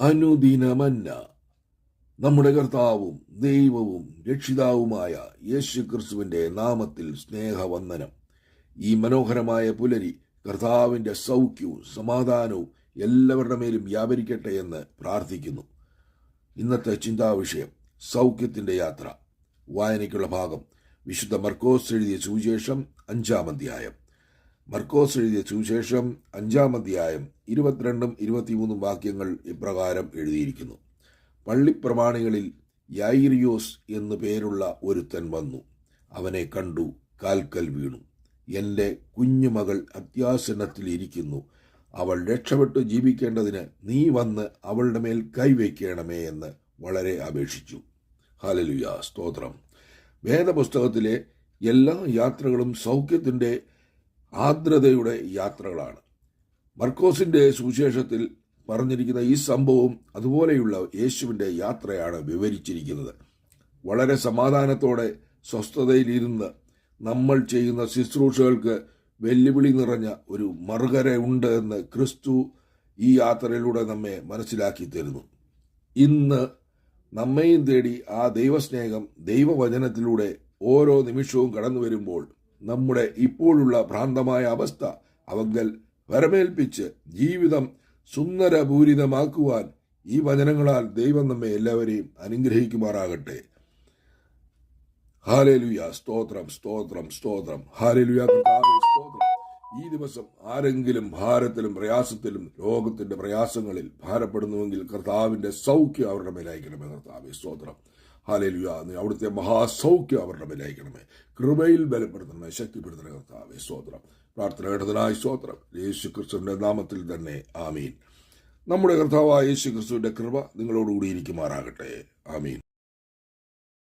അനുദിനമന്ന നമ്മുടെ കർത്താവും ദൈവവും രക്ഷിതാവുമായ യേശു ക്രിസ്തുവിന്റെ നാമത്തിൽ സ്നേഹവന്ദനം. ഈ മനോഹരമായ പുലരി കർത്താവിന്റെ സൗഖ്യവും സമാധാനവും എല്ലാവരുടെ മേലും വ്യാപരിക്കട്ടെ എന്ന് പ്രാർത്ഥിക്കുന്നു. ഇന്നത്തെ ചിന്താവിഷയം സൗഖ്യത്തിന്റെ യാത്ര. വായനയ്ക്കുള്ള ഭാഗം വിശുദ്ധ മർക്കോസ് എഴുതിയ സുവിശേഷം അഞ്ചാം അധ്യായം. മർക്കോസ് എഴുതിയ സുവിശേഷം അഞ്ചാം അധ്യായം ഇരുപത്തിരണ്ടും ഇരുപത്തിമൂന്നും വാക്യങ്ങൾ ഇപ്രകാരം എഴുതിയിരിക്കുന്നു. പള്ളിപ്രമാണികളിൽ യായിറിയോസ് എന്നു പേരുള്ള ഒരുത്തൻ വന്നു. അവനെ കണ്ടു കാൽക്കൽ വീണു. എന്റെ കുഞ്ഞുമകൾ അത്യാസന്നത്തിലിരിക്കുന്നു അവൾ രക്ഷപ്പെട്ടു ജീവിക്കേണ്ടതിന് നീ വന്ന് അവളുടെ മേൽ കൈവയ്ക്കണമേ എന്ന് വളരെ അപേക്ഷിച്ചു. ഹലലുയ സ്തോത്രം. വേദപുസ്തകത്തിലെ എല്ലാ യാത്രകളും സൗഖ്യത്തിന്റെ ആർദ്രതയുടെ യാത്രകളാണ്. മർക്കോസിന്റെ സുവിശേഷത്തിൽ പറഞ്ഞിരിക്കുന്ന ഈ സംഭവം അതുപോലെയുള്ള യേശുവിന്റെ യാത്രയാണ് വിവരിച്ചിരിക്കുന്നത്. വളരെ സമാധാനത്തോടെ സ്വസ്ഥതയിലിരുന്ന് നമ്മൾ ചെയ്യുന്ന ശുശ്രൂഷകൾക്ക് വെല്ലുവിളി നിറഞ്ഞ ഒരു മറുകര ഉണ്ട് എന്ന് ക്രിസ്തു ഈ യാത്രയിലൂടെ നമ്മെ മനസ്സിലാക്കി തരുന്നു. ഇന്ന് നമ്മയും തേടി ആ ദൈവസ്നേഹം ദൈവവചനത്തിലൂടെ ഓരോ നിമിഷവും കടന്നു വരുമ്പോൾ നമ്മുടെ ഇപ്പോഴുള്ള ഭ്രാന്തമായ അവസ്ഥ അവങ്കൽ വരമേൽപ്പിച്ച് ജീവിതം സുന്ദരപൂരിതമാക്കുവാൻ ഈ വചനങ്ങളാൽ ദൈവം നമ്മെ എല്ലാവരെയും അനുഗ്രഹിക്കുമാറാകട്ടെ. ഹാലേലുയ. സ്തോത്രം സ്തോത്രം സ്തോത്രം. ഹാലേലുയ. സ്തോത്രം. ഈ ദിവസം ആരെങ്കിലും ഭാരത്തിലും പ്രയാസത്തിലും ലോകത്തിന്റെ പ്രയാസങ്ങളിൽ ഭാരപ്പെടുന്നുവെങ്കിൽ കർത്താവിന്റെ സൗഖ്യം അവരുടെ മേലയക്കണമേ കർത്താവ്. സ്തോത്രം. ഹാലേലുയ നീ അവിടുത്തെ മഹാസൗഖ്യം അവരുടെ മേലയക്കണമേ കൃപയിൽ ബലപ്പെടുത്തണമേ. ശക്തിപ്പെടുത്തണമേ കർത്താവേ. സ്തോത്രം. പ്രാർത്ഥന കേട്ടതിനായി സ്തോത്രം. യേശു ക്രിസ്തുവിന്റെ നാമത്തിൽ തന്നെ ആമീൻ. നമ്മുടെ കർത്താവായ യേശു ക്രിസ്തുവിന്റെ കൃപ നിങ്ങളോടുകൂടി ഇരിക്കുമാറാകട്ടെ. ആമീൻ.